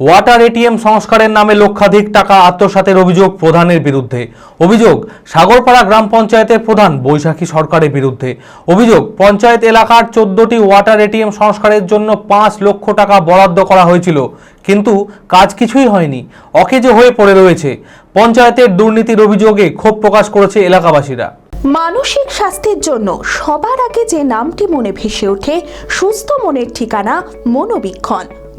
Water ATM সংস্কারের নামে লক্ষাধিক টাকা আত্মসাতের অভিযোগ প্রধানের বিরুদ্ধে। অভিযোগ, সাগরপাড়া গ্রাম পঞ্চায়েতের প্রধান বৈশাখী সরকারের বিরুদ্ধে। অভিযোগ, পঞ্চায়েত এলাকার চোদ্দটি ওয়াটার এটিএম সংস্কারের জন্য পাঁচ লক্ষ টাকা বরাদ্দ করা হয়েছিল। কিন্তু কাজ কিছুই হয়নি, অকেজো হয়ে পড়ে রয়েছে। পঞ্চায়েতের দুর্নীতির অভিযোগে ক্ষোভ প্রকাশ করেছে এলাকাবাসীরা। মানসিক স্বাস্থ্যের জন্য সবার আগে যে নামটি মনে ভেসে ওঠে, সুস্থ মনের ঠিকানা মনোবীক্ষণ।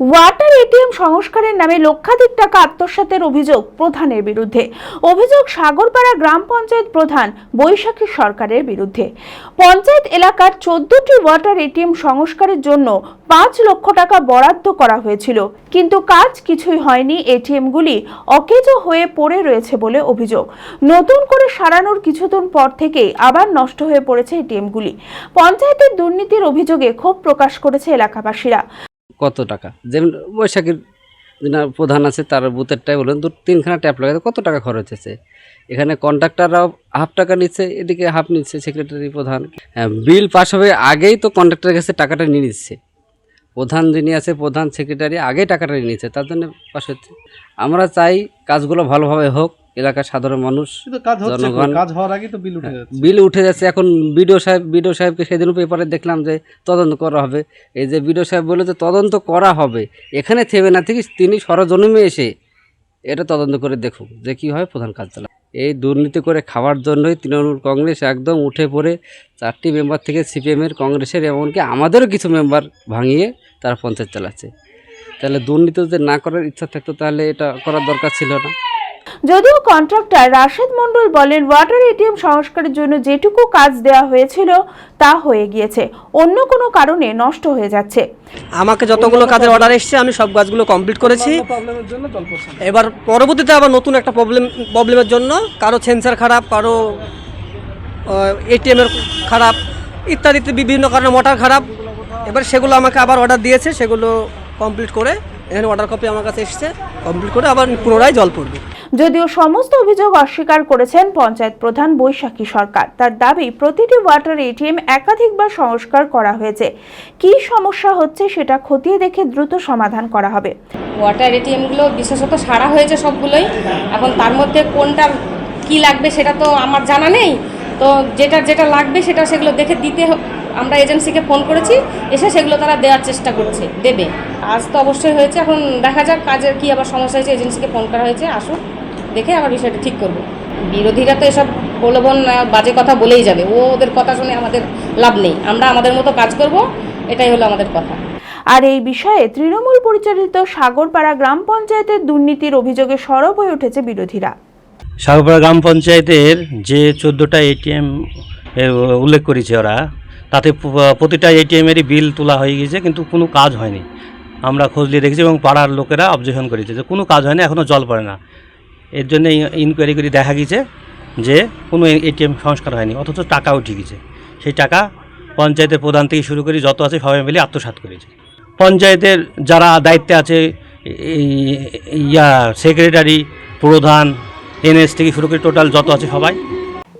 water ATM সংস্কারের নামে লক্ষাধিক টাকা আত্মসাতের অভিযোগ প্রধানের বিরুদ্ধে। অভিযোগ সাগরপাড়া গ্রাম পঞ্চায়েত প্রধান বৈশাখী সরকারের বিরুদ্ধে। পঞ্চায়েত এলাকার চোদ্দটি ওয়াটার এটিএম সংস্কারের জন্য পাঁচ লক্ষ টাকা বরাদ্দ করা হয়েছিল। কিন্তু কাজ কিছুই হয়নি, এটিএমগুলি অকেজো হয়ে পড়ে রয়েছে বলে অভিযোগ। নতুন করে সারানোর কিছুদিন পর থেকেই আবার নষ্ট হয়ে পড়েছে এটিএমগুলি। পঞ্চায়েতের দুর্নীতির অভিযোগে ক্ষোভ প্রকাশ করেছে এলাকাবাসীরা। কত টাকা? যেমন বৈশাখীর যিনি প্রধান আছে তার বুথেরটাই বলুন দু তিনখানা ট্যাপ লাগাতে কত টাকা খরচ হয়েছে? এখানে কন্ট্রাক্টররাও হাফ টাকা নিচ্ছে এদিকে হাফ নিচ্ছে সেক্রেটারি প্রধান। হ্যাঁ, বিল পাস হবে আগেই তো কন্ট্রাক্টরের কাছে টাকাটা নিয়ে নিচ্ছে। প্রধান যিনি আছে প্রধান সেক্রেটারি আগেই টাকাটা নিয়ে নিচ্ছে তার জন্য পাস হচ্ছে। আমরা চাই কাজগুলো ভালোভাবে হোক এলাকার সাধারণ মানুষ? জনগণ- কাজ হওয়ার আগে তো বিল উঠে যাচ্ছে। বিল উঠে যাচ্ছে। এখন বিডিও সাহেব বিডিও সাহেবকে সেদিনও পেপারে দেখলাম যে তদন্ত করা হবে। এই যে বিডিও সাহেব বলে যে তদন্ত করা হবে। এখানে থেমে না থেকে তিনি সরজমিনে এসে এটা তদন্ত করে দেখুক যে কী হয় প্রধান কার্যালয়। এই দুর্নীতি করে খাওয়ার জন্যই তৃণমূল কংগ্রেস একদম উঠে পড়ে চারটি মেম্বার থেকে সিপিএমের কংগ্রেসের এমনকি আমাদেরও কিছু মেম্বার ভাঙিয়ে তারা পঞ্চায়েত চালাচ্ছে। তাহলে দুর্নীতি যদি না করার ইচ্ছা থাকতো তাহলে এটা করার দরকার ছিল না। যদিও কন্ট্রাক্টর রাশেদ মণ্ডল বলেন ওয়াটার এটিএম সংস্কারের জন্য যেটুকু কাজ দেওয়া হয়েছিল তা হয়ে গিয়েছে। অন্য কোনো কারণে নষ্ট হয়ে যাচ্ছে। আমাকে যতগুলো কাজের অর্ডার এসেছে, আমি সব কাজগুলো কমপ্লিট করেছি। এবার পরবর্তীতে আবার নতুন একটা প্রবলেম প্রবলেমের জন্য কারও সেন্সার খারাপ, কারও এটিএমের খারাপ ইত্যাদি ইত্যাদি বিভিন্ন কারণে মোটর খারাপ। এবার সেগুলো আমাকে আবার অর্ডার দিয়েছে, সেগুলো কমপ্লিট করে এখানে অর্ডার কপি আমার কাছে এসেছে কমপ্লিট করে আবার পুনরায় জল পড়বে। যদিও সমস্ত অভিযোগ অস্বীকার করেছেন পঞ্চায়েত প্রধান বৈশাখী সরকার। তার দাবি, প্রতিটি ওয়াটার এটিএম একাধিকবার সংস্কার করা হয়েছে। কী সমস্যা হচ্ছে সেটা খতিয়ে দেখে দ্রুত সমাধান করা হবে। ওয়াটার এটিএমগুলো বিশেষত সারা হয়েছে সবগুলোই। এখন তার মধ্যে কোনটা কি লাগবে সেটা তো আমার জানা নেই। তো যেটা যেটা লাগবে সেটা সেগুলো দেখে দিতে আমরা এজেন্সিকে ফোন করেছি। এসে সেগুলো তারা দেওয়ার চেষ্টা করছে, দেবে। আজ তো অবশ্যই হয়েছে। এখন দেখা যাক কাজের কি আবার সমস্যা হয়েছে। এজেন্সিকে ফোন করা হয়েছে। আসুক। দেখে আবার বিষয়টা ঠিক করব। বিরোধীরা তো এসব প্রলোভন বাজে কথা বলেই যাবে। ও ওদের কথা শুনে আমাদের লাভ নেই। আমরা আমাদের মতো কাজ করব এটাই হলো আমাদের কথা। আর এই বিষয়ে তৃণমূল পরিচালিত সাগরপাড়া গ্রাম পঞ্চায়েতের দুর্নীতির অভিযোগে সরব হয়ে উঠেছে বিরোধীরা। সাগরপাড়া গ্রাম পঞ্চায়েতের যে চোদ্দোটা এটিএম উল্লেখ করেছে ওরা তাতে প্রতিটা এটিএমেরই বিল তোলা হয়ে গেছে কিন্তু কোনো কাজ হয়নি। আমরা খোঁজ নিয়ে দেখেছি এবং পাড়ার লোকেরা অবজেকশন করেছে যে কোনো কাজ হয়নি এখনও জল পড়ে না। এর জন্য ইনকোয়ারি করে দেখা গেছে যে কোনো এটিএম সংস্কার হয়নি, অথচ টাকা উঠে গেছে সেই টাকা পঞ্চায়েতের প্রধান থেকে শুরু করে যত আছে সবাই মিলে আত্মসাত করেছে। পঞ্চায়েতের যারা দায়িত্বে আছে ইয়া সেক্রেটারি প্রধান এনএস থেকে শুরু করে টোটাল যত আছে সবাই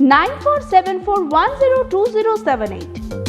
9474102078.